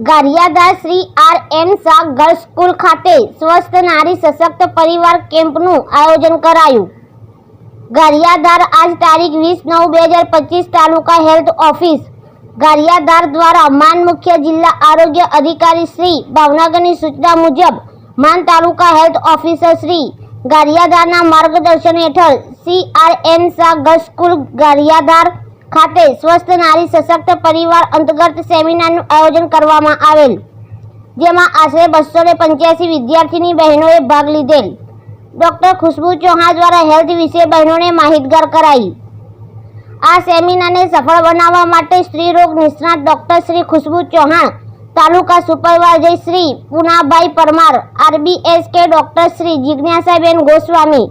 Gariadhar Shri R N Shah girls school ખાતે સ્વસ્થ નારી સશક્ત પરિવાર કેમ્પનું આયોજન કરાયું. ગારિયાદાર આજ તારીખ વીસ નવ બે હજાર પચીસ તાલુકા હેલ્થ ઓફિસ. ગારિયાદાર દ્વારા માન મુખ્ય જિલ્લા આરોગ્ય અધિકારી શ્રી ભાવનગરની સૂચના મુજબ માન તાલુકા હેલ્થ ઓફિસર શ્રી ગારિયાદારના માર્ગદર્શન હેઠળ C R N Shah girls school Gariadhar ખાતે સ્વસ્થ, નારી, સશક્ત પરિવાર અંતર્ગત સેમિનારનું આયોજન કરવામાં આવેલ, જેમાં આશરે બસો ને પંચ્યાસી વિદ્યાર્થીની બહેનોએ ભાગ લીધેલ. ડૉક્ટર ખુશ્બુ ચૌહાણ દ્વારા હેલ્થ વિશે બહેનોને માહિતગાર કરાઈ. આ સેમિનારને સફળ બનાવવા માટે સ્ત્રી રોગ નિષ્ણાત doctor Shri Khushbu Chauhan, taluka supervisor Shri Punabhai Parmar, RBSK doctor Shri Jignasaben Goswami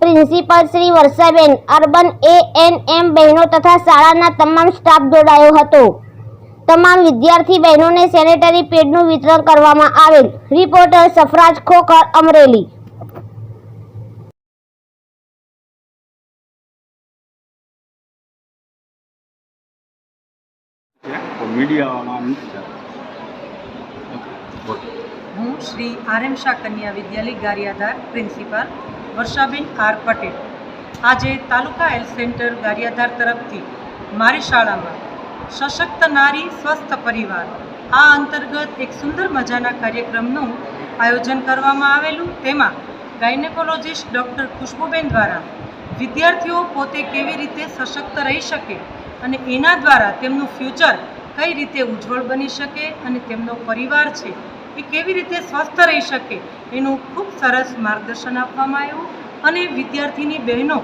principal Shri Varshaben, urban A N M બહેનો તથા શાળાના તમામ સ્ટાફ જોડાયો હતો તમામ વિદ્યાર્થી બહેનોને સેનેટરી પેડનું વિતરણ કરવામાં આવેલ રિપોર્ટર સફરાજ ખોખર, અમરેલી. હું શ્રી આરએમ શાહ કન્યા વિદ્યાલય ગારિયાધાર પ્રિન્સિપાલ વર્ષાબેન આર પટેલ. આજે તાલુકા હેલ્થ સેન્ટર ગારિયાધાર તરફથી મારી શાળામાં સશક્ત નારી સ્વસ્થ પરિવાર, આ અંતર્ગત એક સુંદર મજાના કાર્યક્રમનું આયોજન કરવામાં આવેલું. તેમાં ગાયનેકોલોજિસ્ટ ડૉક્ટર ખુશ્બુબેન દ્વારા વિદ્યાર્થીઓ પોતે કેવી રીતે સશક્ત રહી શકે અને એના દ્વારા તેમનું ફ્યુચર કઈ રીતે ઉજ્જવળ બની શકે અને તેમનો પરિવાર છે એ કેવી રીતે સ્વસ્થ રહી શકે એનું ખૂબ સરસ માર્ગદર્શન આપવામાં આવ્યું અને વિદ્યાર્થીની બહેનો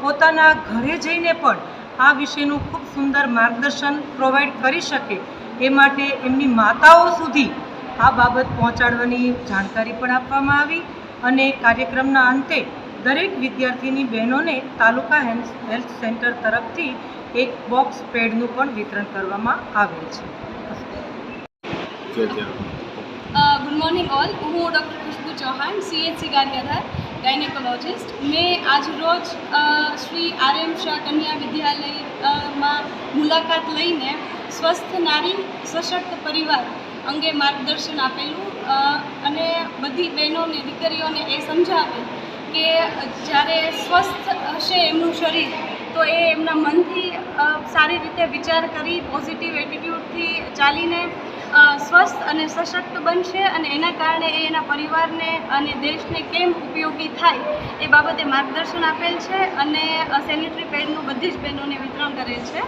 પોતાના ઘરે જઈને પણ આ વિશેનું ખૂબ સુંદર માર્ગદર્શન પ્રોવાઈડ કરી શકે એ માટે એમની માતાઓ સુધી આ બાબત પહોંચાડવાની જાણકારી પણ આપવામાં આવી અને કાર્યક્રમના અંતે દરેક વિદ્યાર્થીની બહેનોને તાલુકા હેલ્થ સેન્ટર તરફથી એક બોક્સ પેડનું પણ વિતરણ કરવામાં આવેલ છે. ગુડ મોર્નિંગ ઓલ હું doctor Khushbu Chauhan CHC Gariadhar gynecologist મેં આજ રોજ શ્રી આર્યમ શાહ કન્યા વિદ્યાલયમાં મુલાકાત લઈને સ્વસ્થ નારી, સશક્ત પરિવાર અંગે માર્ગદર્શન આપેલું અને બધી બહેનોને, દીકરીઓને એ સમજાવે કે જ્યારે સ્વસ્થ હશે એમનું શરીર, તો એ એમના મનથી સારી રીતે વિચાર કરી પોઝિટિવ એટીટ્યૂડથી ચાલીને સ્વસ્થ અને સશક્ત બનશે અને એના કારણે એ એના પરિવારને અને દેશને કેમ ઉપયોગી થાય એ બાબતે માર્ગદર્શન આપેલ છે અને સેનિટરી પેડનું બધી જ બહેનોને વિતરણ કરેલ છે.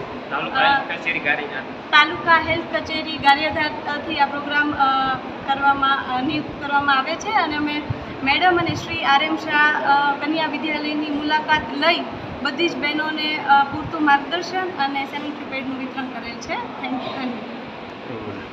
તાલુકા હેલ્થ કચેરી ગારિયાધારથી આ પ્રોગ્રામ કરવામાં નિયુક્ત કરવામાં આવે છે અને અમે મેડમ અને શ્રી આર એમ શાહ કન્યા વિદ્યાલયની મુલાકાત લઈ બધી જ બહેનોને પૂરતું માર્ગદર્શન અને સેનિટરી પેડનું વિતરણ કરેલ છે. Thank you